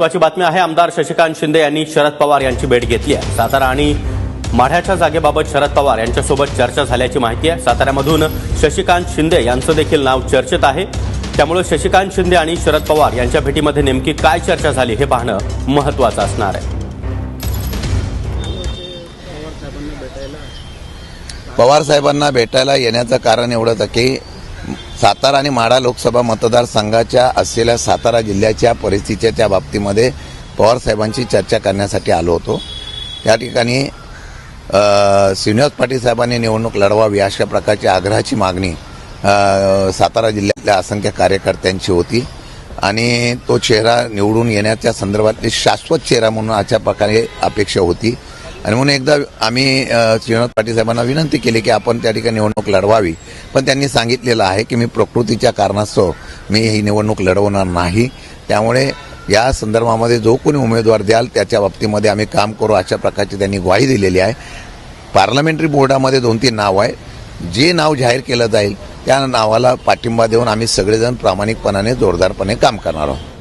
महत्वाची बातमी आहे आमदार शशिकांत शिंदे यांनी शरद पवार यांची भेट घेतली आहे. सातारा आणि माढ्याच्या जागेबाबत शरद पवार यांच्यासोबत चर्चा झाल्याची माहिती आहे. साताऱ्यामधून शशिकांत शिंदे यांचं देखील नाव चर्चेत आहे. त्यामुळे शशिकांत शिंदे आणि शरद पवार यांच्या भेटीमध्ये नेमकी काय चर्चा झाली हे पाहणं महत्वाचं असणार आहे. पवार साहेबांना भेटायला येण्याचं कारण एवढंच की सातारा आणि माढा लोकसभा मतदारसंघाच्या असलेल्या सातारा जिल्ह्याच्या परिस्थितीच्या बाबतीमध्ये पवारसाहेबांशी चर्चा करण्यासाठी आलो होतो. या ठिकाणी श्रीनिवास पाटील साहेबांनी निवडणूक लढवावी अशा प्रकारची आग्रहाची मागणी सातारा जिल्ह्यातल्या असंख्य कार्यकर्त्यांची होती. आणि तो चेहरा निवडून येण्याच्या संदर्भातली शाश्वत चेहरा म्हणून अशा प्रकारे अपेक्षा होती. आणि म्हणून एकदा आम्ही श्रीनाथ पाटील साहेबांना विनंती केली की आपण त्या ठिकाणी निवडणूक लढवावी. पण त्यांनी सांगितलेलं आहे की मी प्रकृतीच्या कारणास्तव मी ही निवडणूक लढवणार नाही. त्यामुळे या संदर्भामध्ये जो कोणी उमेदवार द्याल त्याच्या बाबतीमध्ये आम्ही काम करू अशा प्रकारची त्यांनी ग्वाही दिलेली आहे. पार्लमेंटरी बोर्डामध्ये दोन तीन नाव आहे. जे नाव जाहीर केलं जाईल त्या नावाला पाठिंबा देऊन आम्ही सगळेजण प्रामाणिकपणाने जोरदारपणे काम करणार आहोत.